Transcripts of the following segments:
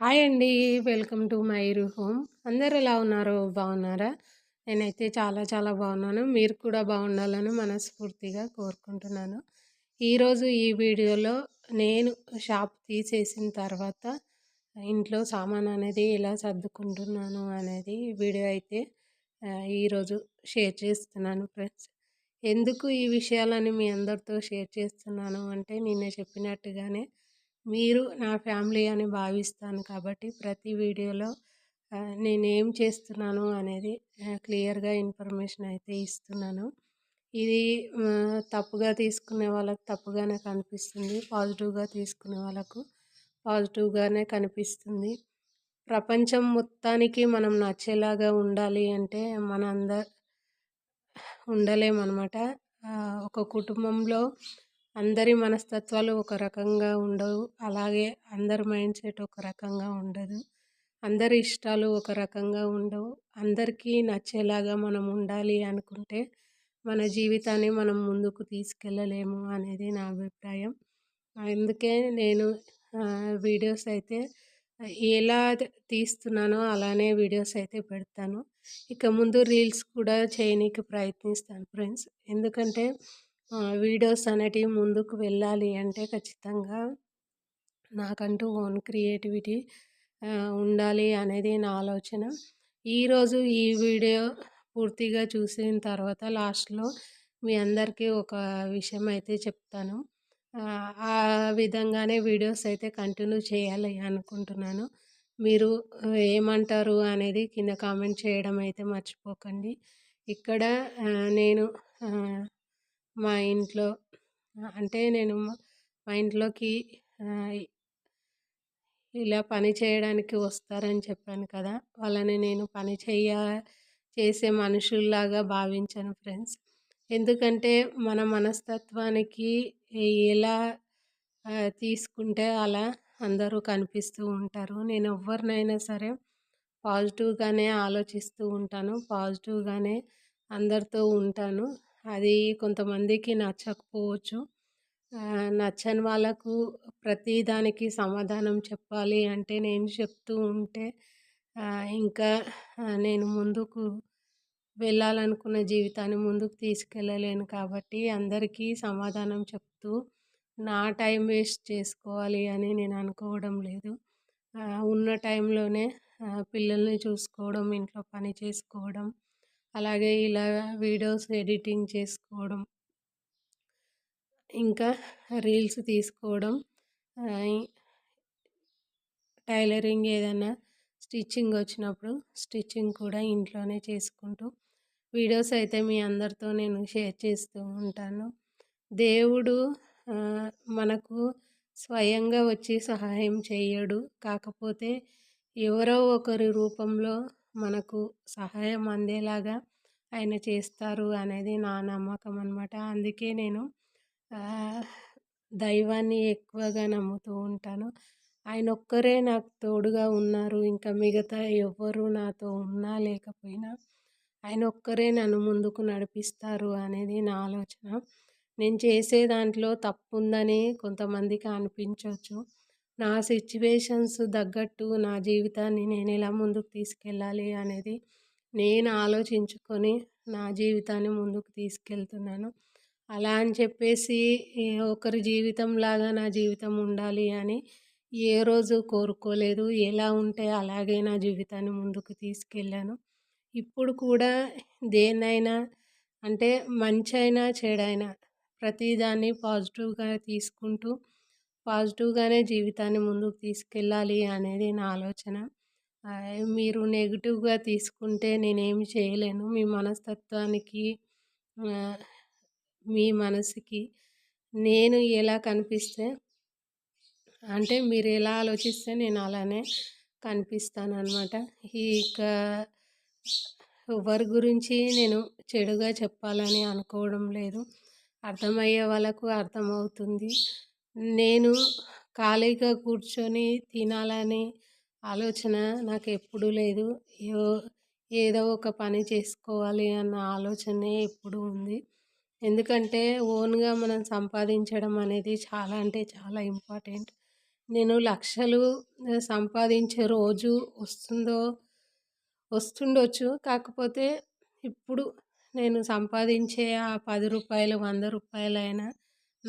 Hi అండి. Welcome to మైరు home. అందరు ఎలా ఉన్నారు? బాగున్నారా? నేనైతే చాలా చాలా బాగున్నాను. మీరు కూడా బాగుండాలని మనస్ఫూర్తిగా కోరుకుంటున్నాను. ఈరోజు ఈ వీడియోలో నేను షాప్ తీసేసిన తర్వాత ఇంట్లో సామాన్ అనేది ఎలా సర్దుకుంటున్నాను అనేది వీడియో అయితే ఈరోజు షేర్ చేస్తున్నాను ఫ్రెండ్స్. ఎందుకు ఈ విషయాలని మీ అందరితో షేర్ చేస్తున్నాను అంటే నిన్న చెప్పినట్టుగానే మీరు నా ఫ్యామిలీ అని భావిస్తాను కాబట్టి ప్రతి వీడియోలో నేనేం చేస్తున్నాను అనేది క్లియర్గా ఇన్ఫర్మేషన్ అయితే ఇస్తున్నాను. ఇది తప్పుగా తీసుకునే వాళ్ళకు తప్పుగానే కనిపిస్తుంది పాజిటివ్గా తీసుకునే వాళ్ళకు పాజిటివ్గానే కనిపిస్తుంది. ప్రపంచం మొత్తానికి మనం నచ్చేలాగా ఉండాలి అంటే మన అందరు ఉండలేమన్నమాట ఒక కుటుంబంలో అందరి మనస్తత్వాలు ఒక రకంగా ఉండవు. అలాగే అందరి మైండ్ సెట్ ఒక రకంగా ఉండదు. అందరి ఇష్టాలు ఒక రకంగా ఉండవు. అందరికీ నచ్చేలాగా మనం ఉండాలి అనుకుంటే మన జీవితాన్ని మనం ముందుకు తీసుకెళ్ళలేము అనేది నా అభిప్రాయం. అందుకే నేను వీడియోస్ అయితే ఎలా తీస్తున్నానో అలానే వీడియోస్ అయితే పెడతాను. ఇక ముందు రీల్స్ కూడా చేయనీకి ప్రయత్నిస్తాను ఫ్రెండ్స్. ఎందుకంటే వీడియోస్ అనేటివి ముందుకు వెళ్ళాలి అంటే ఖచ్చితంగా నాకంటూ ఓన్ క్రియేటివిటీ ఉండాలి అనేది నా ఆలోచన. ఈరోజు ఈ వీడియో పూర్తిగా చూసిన తర్వాత లాస్ట్లో మీ అందరికీ ఒక విషయం అయితే చెప్తాను. ఆ విధంగానే వీడియోస్ అయితే కంటిన్యూ చేయాలి అనుకుంటున్నాను. మీరు ఏమంటారు అనేది కింద కామెంట్ చేయడం అయితే మర్చిపోకండి. ఇక్కడ నేను మా ఇంట్లో అంటే నేను మా ఇంట్లోకి ఇలా పని చేయడానికి వస్తారని చెప్పాను కదా! వాళ్ళని నేను పని చేయ చేసే మనుషుల్లాగా భావించాను ఫ్రెండ్స్. ఎందుకంటే మన మనస్తత్వానికి ఎలా తీసుకుంటే అలా అందరూ కనిపిస్తూ ఉంటారు. నేను ఎవరినైనా సరే పాజిటివ్గానే ఆలోచిస్తూ ఉంటాను. పాజిటివ్గానే అందరితో ఉంటాను. అది కొంతమందికి నచ్చకపోవచ్చు. నచ్చని వాళ్ళకు ప్రతి దానికి సమాధానం చెప్పాలి అంటే నేను చెప్తూ ఉంటే ఇంకా నేను ముందుకు వెళ్ళాలనుకున్న జీవితాన్ని ముందుకు తీసుకెళ్ళలేను కాబట్టి అందరికీ సమాధానం చెప్తూ నా టైం వేస్ట్ చేసుకోవాలి అని నేను అనుకోవడం లేదు. ఉన్న టైంలోనే పిల్లల్ని చూసుకోవడం ఇంట్లో పని చేసుకోవడం అలాగే ఇలా వీడియోస్ ఎడిటింగ్ చేసుకోవడం. ఇంకా రీల్స్ తీసుకోవడం. టైలరింగ్ ఏదైనా స్టిచ్చింగ్ వచ్చినప్పుడు స్టిచ్చింగ్ కూడా ఇంట్లోనే చేసుకుంటూ వీడియోస్ అయితే మీ అందరితో నేను షేర్ చేస్తూ ఉంటాను. దేవుడు మనకు స్వయంగా వచ్చి సహాయం చేయడు. కాకపోతే ఎవరో ఒకరి రూపంలో మనకు సహాయం అందేలాగా ఆయన చేస్తారు అనేది నా నమ్మకం అనమాట అందుకే నేను దైవాన్ని ఎక్కువగా నమ్ముతూ ఉంటాను. ఆయన ఒక్కరే నాకు తోడుగా ఉన్నారు. ఇంకా మిగతా ఎవ్వరు నాతో ఉన్నా లేకపోయినా ఆయన ఒక్కరే నన్ను ముందుకు నడిపిస్తారు అనేది నా ఆలోచన. నేను చేసే దాంట్లో తప్పు ఉందని కొంతమందికి అనిపించవచ్చు నా సిచ్యువేషన్స్ తగ్గట్టు నా జీవితాన్ని నేను ఎలా ముందుకు తీసుకెళ్ళాలి అనేది నేను ఆలోచించుకొని నా జీవితాన్ని ముందుకు తీసుకెళ్తున్నాను. అలా అని చెప్పేసి ఒకరి జీవితం లాగా నా జీవితం ఉండాలి అని ఏ రోజు కోరుకోలేదు. ఎలా ఉంటే అలాగే నా జీవితాన్ని ముందుకు తీసుకెళ్ళాను. ఇప్పుడు కూడా దేన్నైనా అంటే మంచి అయినా చెడైనా ప్రతిదాన్ని పాజిటివ్గా తీసుకుంటూ పాజిటివ్గానే జీవితాన్ని ముందుకు తీసుకెళ్ళాలి అనేది నా ఆలోచన. మీరు నెగిటివ్గా తీసుకుంటే నేనేమి చేయలేను. మీ మనస్తత్వానికి మీ మనసుకి నేను ఎలా కనిపిస్తే అంటే మీరు ఎలా ఆలోచిస్తే నేను అలానే కనిపిస్తాను అనమాట ఇక ఎవరి గురించి నేను చెడుగా చెప్పాలని అనుకోవడం లేదు. అర్థమయ్యే వాళ్ళకు అర్థమవుతుంది. నేను ఖాళీగా కూర్చొని తినాలని ఆలోచన నాకు ఎప్పుడూ లేదు ఏదో ఒక పని చేసుకోవాలి అన్న ఆలోచనే ఎప్పుడు ఉంది. ఎందుకంటే ఓన్గా మనం సంపాదించడం అనేది చాలా అంటే చాలా ఇంపార్టెంట్. నేను లక్షలు సంపాదించే రోజు వస్తుందో వస్తుండొచ్చు. కాకపోతే ఇప్పుడు నేను సంపాదించే ఆ పది రూపాయలు వంద రూపాయలైనా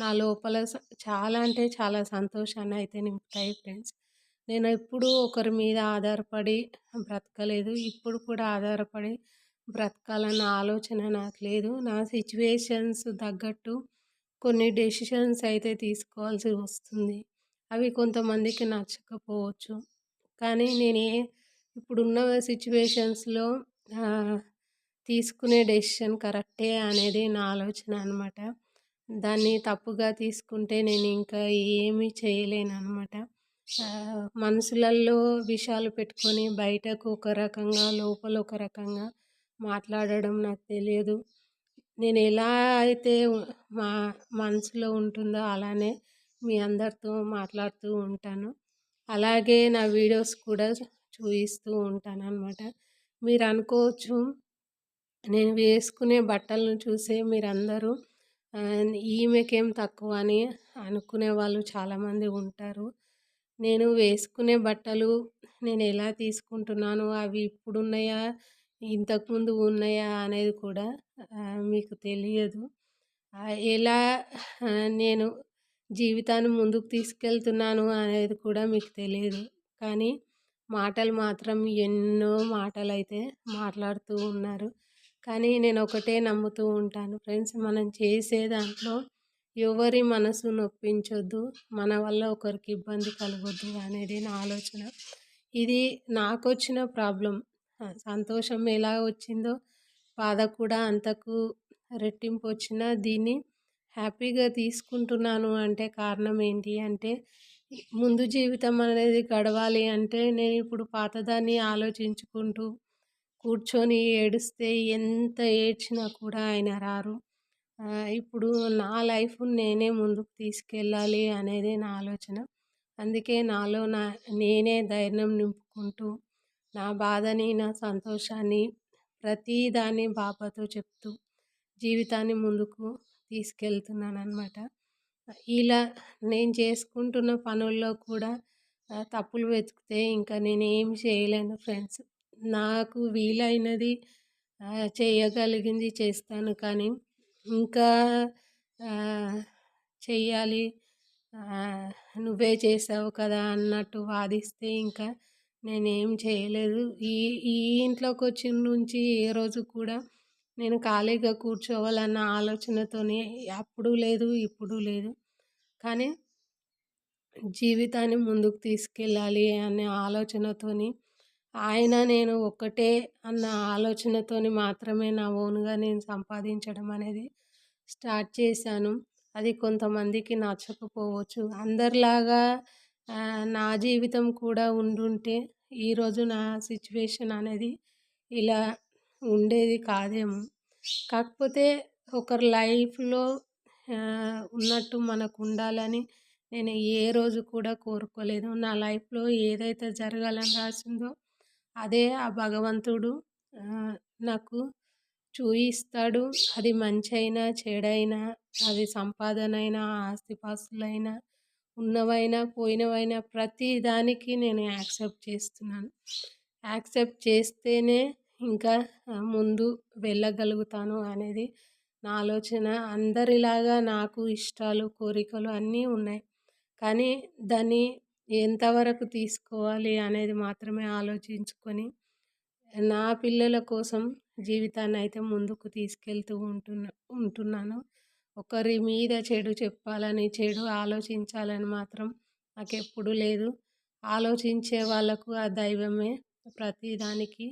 నా లోపల చాలా అంటే చాలా సంతోషాన్ని అయితే నింపుతాయి ఫ్రెండ్స్. నేను ఎప్పుడూ ఒకరి మీద ఆధారపడి బ్రతకలేదు. ఇప్పుడు కూడా ఆధారపడి బ్రతకాలన్న ఆలోచన నాకు లేదు. నా సిచ్యువేషన్స్ తగ్గట్టు కొన్ని డెసిషన్స్ అయితే తీసుకోవాల్సి వస్తుంది. అవి కొంతమందికి నచ్చకపోవచ్చు. కానీ నేనే ఇప్పుడున్న సిచ్యువేషన్స్లో తీసుకునే డెసిషన్ కరెక్టే అనేది నా ఆలోచన అనమాట దాన్ని తప్పుగా తీసుకుంటే నేను ఇంకా ఏమీ చేయలేను అనమాట మనసులలో విషయాలు పెట్టుకొని బయటకు ఒక రకంగా లోపల ఒక రకంగా మాట్లాడడం నాకు తెలియదు. నేను ఎలా అయితే మా మనసులో ఉంటుందో అలానే మీ అందరితో మాట్లాడుతూ ఉంటాను. అలాగే నా వీడియోస్ కూడా చూపిస్తూ ఉంటాను అనమాట మీరు అనుకోవచ్చు నేను వేసుకునే బట్టలను చూసే మీరందరూ ఈమెకేం తక్కువ అని అనుకునే వాళ్ళు చాలామంది ఉంటారు. నేను వేసుకునే బట్టలు నేను ఎలా తీసుకుంటున్నాను? అవి ఇప్పుడున్నాయా? ఇంతకుముందు ఉన్నాయా? అనేది కూడా మీకు తెలియదు. ఎలా నేను జీవితాన్ని ముందుకు తీసుకెళ్తున్నాను అనేది కూడా మీకు తెలియదు. కానీ మాటలు మాత్రం ఎన్నో మాటలు అయితే మాట్లాడుతూ ఉన్నారు. కానీ నేను ఒకటే నమ్ముతూ ఉంటాను. ఫ్రెండ్స్ మనం చేసే దాంట్లో ఎవరి మనసు నొప్పించొద్దు. మన వల్ల ఒకరికి ఇబ్బంది కలగొద్దు అనేది నా ఆలోచన. ఇది నాకు వచ్చిన ప్రాబ్లం సంతోషం ఎలా వచ్చిందో బాధ కూడా అంతకు రెట్టింపు వచ్చిన దీన్ని హ్యాపీగా తీసుకుంటున్నాను అంటే కారణం ఏంటి అంటే ముందు జీవితం అనేది గడవాలి అంటే నేను ఇప్పుడు పాతదాన్ని ఆలోచించుకుంటూ కూర్చొని ఏడిస్తే ఎంత ఏడ్చినా కూడా ఆయన రారు. ఇప్పుడు నా లైఫ్ నేనే ముందుకు తీసుకెళ్ళాలి అనేది నా ఆలోచన. అందుకే నాలో నా నేనే ధైర్యం నింపుకుంటూ నా బాధని నా సంతోషాన్ని ప్రతిదాన్ని బాబాతో చెప్తూ జీవితాన్ని ముందుకు తీసుకెళ్తున్నాను అనమాట ఇలా నేను చేసుకుంటున్న పనుల్లో కూడా తప్పులు వెతికితే ఇంకా నేను ఏం చేయలేను ఫ్రెండ్స్. నాకు వీలైనది చేయగలిగింది చేస్తాను. కానీ ఇంకా చెయ్యాలి. నువ్వే చేసావు కదా అన్నట్టు వాదిస్తే ఇంకా నేనేం చేయలేదు. ఈ ఈ ఇంట్లోకి వచ్చిన నుంచి ఏ రోజు కూడా నేను ఖాళీగా కూర్చోవాలన్న ఆలోచనతోనే అప్పుడు లేదు ఇప్పుడు లేదు. కానీ జీవితాన్ని ముందుకు తీసుకెళ్ళాలి అనే ఆలోచనతోని ఆయన నేను ఒక్కటే అన్న ఆలోచనతోని మాత్రమే నా ఓన్గా నేను సంపాదించడం అనేది స్టార్ట్ చేశాను. అది కొంతమందికి నచ్చకపోవచ్చు. అందరిలాగా నా జీవితం కూడా ఉండుంటే ఈరోజు నా సిచ్యువేషన్ అనేది ఇలా ఉండేది కాదేమో. కాకపోతే ఒకరి లైఫ్లో ఉన్నట్టు మనకు ఉండాలని నేను ఏ రోజు కూడా కోరుకోలేదు. నా లైఫ్లో ఏదైతే జరగాలని రాసిందో అదే ఆ భగవంతుడు నాకు చూయిస్తాడు. అది మంచి అయినా చెడైనా అది సంపాదన అయినా ఆస్తిపాస్తులైనా ఉన్నవైనా పోయినవైనా ప్రతి దానికి నేను యాక్సెప్ట్ చేస్తున్నాను. యాక్సెప్ట్ చేస్తేనే ఇంకా ముందు వెళ్ళగలుగుతాను అనేది నా ఆలోచన. అందరిలాగా నాకు ఇష్టాలు కోరికలు అన్నీ ఉన్నాయి. కానీ దాన్ని ఎంతవరకు తీసుకోవాలి అనేది మాత్రమే ఆలోచించుకొని నా పిల్లల కోసం జీవితాన్ని అయితే ముందుకు తీసుకెళ్తూ ఉంటున్నా ఉంటున్నాను. ఒకరి మీద చెడు చెప్పాలని చెడు ఆలోచించాలని మాత్రం నాకు ఎప్పుడు లేదు. ఆలోచించే వాళ్ళకు ఆ దైవమే ప్రతిదానికి